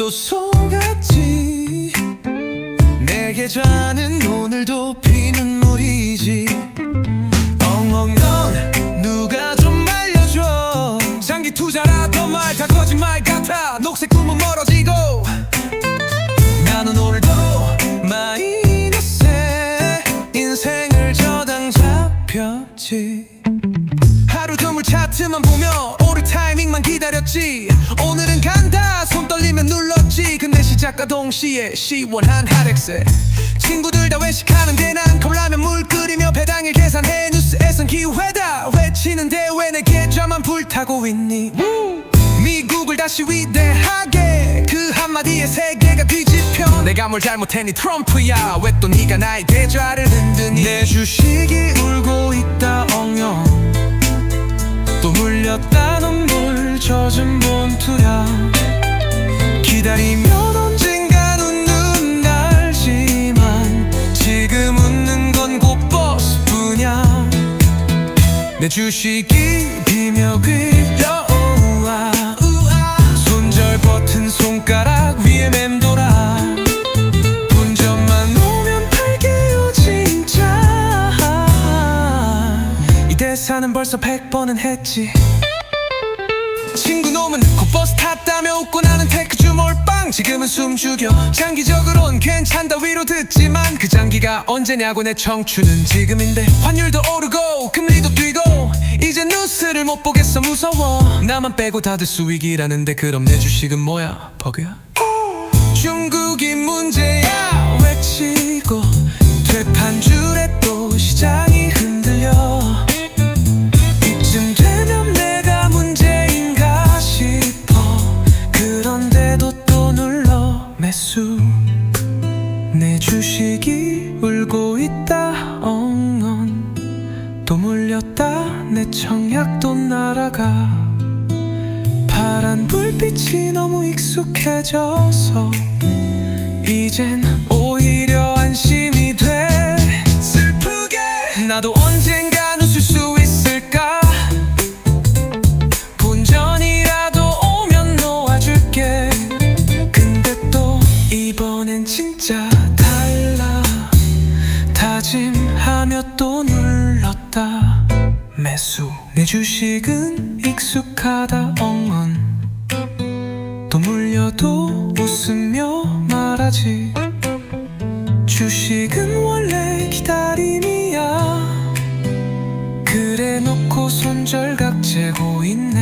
또 속았지 내 계좌는 오늘도 피는 물이지. 엉엉 넌 누가 좀 말려줘. 장기 투자라던 말다 거짓말 같아. 녹색 꿈은 멀어지고 나는 오늘도 마이너스에 인생을 저당 잡혔지. 하루 드물 차트만 보며 오를 타이밍만 기다렸지 시작과 동시에 시원한 하렉세 친구들 다 외식하는데 난 컵라면 물 끓이며 배당일 계산해 뉴스에선 기회다. 외치는데 왜 내 계좌만 불타고 있니? 미국을 다시 위대하게 그 한마디에 세계가 뒤집혀. 내가 뭘 잘못했니? 트럼프야. 왜 또 네가 나의 계좌를 흔드니? 내 주식이 울고 있다 엉영 또 물렸다 눈물 젖은 본투야. 기다리면 내 주식이 비며 귀여워 손절 버튼 손가락 위에 맴돌아. 운전만 오면 팔게요 진짜. 이 대사는 벌써 백 번은 했지. 친구 놈은 곧 버스 탔다며 웃고 나는 테크 주몰 빵 지금은 숨죽여. 장기적으론 괜찮다 위로 듣지만 그 장기가 언제냐고 내 청춘은 지금인데 환율도 오르고 금리도 뛰고. 이제 뉴스를 못 보겠어 무서워. 나만 빼고 다들 수익이라는데 그럼 내 주식은 뭐야 버그야? 중국이 문제야. 외치고 되판 줄에 또 시장 내 주식이 울고 있다. 엉엉 또 물렸다. 내 청약도 날아가. 파란 불빛이 너무 익숙해져서 이젠 오히려 안심이 돼. 슬프게. 나도 언젠 다짐하며 또 눌렀다. 매수. 내 주식은 익숙하다. 엉언 또 물려도 웃으며 말하지. 주식은 원래 기다림이야. 그래 놓고 손절각 재고 있네